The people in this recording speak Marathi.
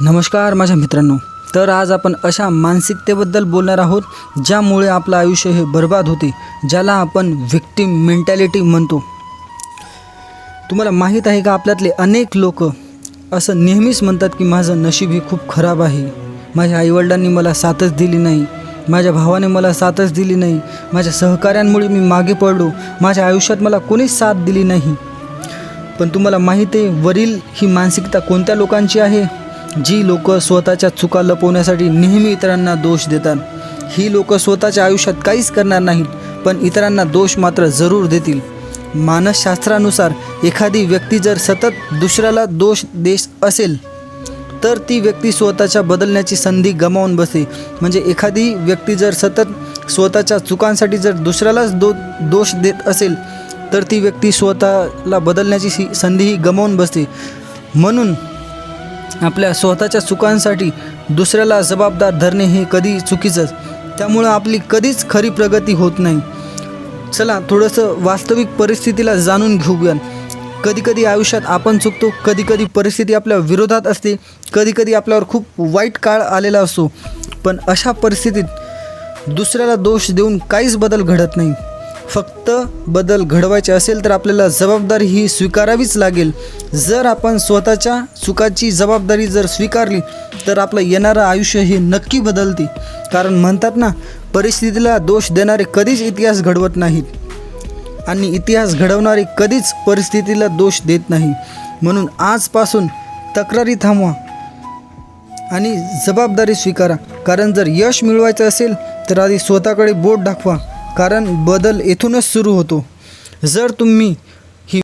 नमस्कार माझ्या मित्रांनो. तर आज आपण अशा मानसिकतेबद्दल बोलणार आहोत ज्यामुळे आपलं आयुष्य हे बर्बाद होते ज्याला आपण व्हिक्टिम मेंटॅलिटी म्हणतो. तुम्हाला माहीत आहे का आपल्यातले अनेक लोक असं नेहमीच म्हणतात की माझं नशीब हे खूप खराब आहे. माझ्या आईवडिलांनी मला साथच दिली नाही. माझ्या भावाने मला साथच दिली नाही. माझ्या सहकाऱ्यांमुळे मी मागे पडलो. माझ्या आयुष्यात मला कोणीच साथ दिली नाही. पण तुम्हाला माहीत आहे वरील ही मानसिकता कोणत्या लोकांची आहे? जी लोक स्वतःच्या चुका लपवण्यासाठी नेहमी इतरांना दोष देतात ही लोक स्वतःच्या आयुष्यात काहीच करणार नाहीत पण इतरांना दोष मात्र जरूर देतील. मानसशास्त्रानुसार एखादी व्यक्ती जर सतत दुसऱ्याला दोष देत असेल तर ती व्यक्ती स्वतःच्या बदलण्याची संधी गमावून बसते. म्हणजे एखादी व्यक्ती जर सतत स्वतःच्या चुकांसाठी जर दुसऱ्यालाच दो दोष देत असेल तर ती व्यक्ती स्वतःला बदलण्याची सी- संधीही गमावून बसते. म्हणून आपल्या स्वतःच्या चुकांसाठी दुसऱ्याला जबाबदार धरणे हे कधी चुकीचंच. त्यामुळं आपली कधीच खरी प्रगती होत नाही. चला थोडंसं वास्तविक परिस्थितीला जाणून घेऊया कधीकधी आयुष्यात आपण चुकतो कधीकधी परिस्थिती आपल्या विरोधात असते कधीकधी आपल्यावर खूप वाईट काळ आलेला असतो. पण अशा परिस्थितीत दुसऱ्याला दोष देऊन काहीच बदल घडत नाही. फक्त बदल घडवायचे असेल तर आपल्याला जबाबदारी ही स्वीकारावीच लागेल. जर आपण स्वतःच्या चुकाची जबाबदारी जर स्वीकारली तर आपलं येणारं आयुष्य हे नक्की बदलते. कारण म्हणतात ना परिस्थितीला दोष देणारे कधीच इतिहास घडवत नाहीत. आणि इतिहास घडवणारे कधीच परिस्थितीला दोष देत नाही. म्हणून आजपासून तक्रारी थांबवा आणि जबाबदारी स्वीकारा. कारण जर यश मिळवायचं असेल तर आधी स्वतःकडे बोट दाखवा. कारण बदल येथूनच सुरू होतो. जर तुम्ही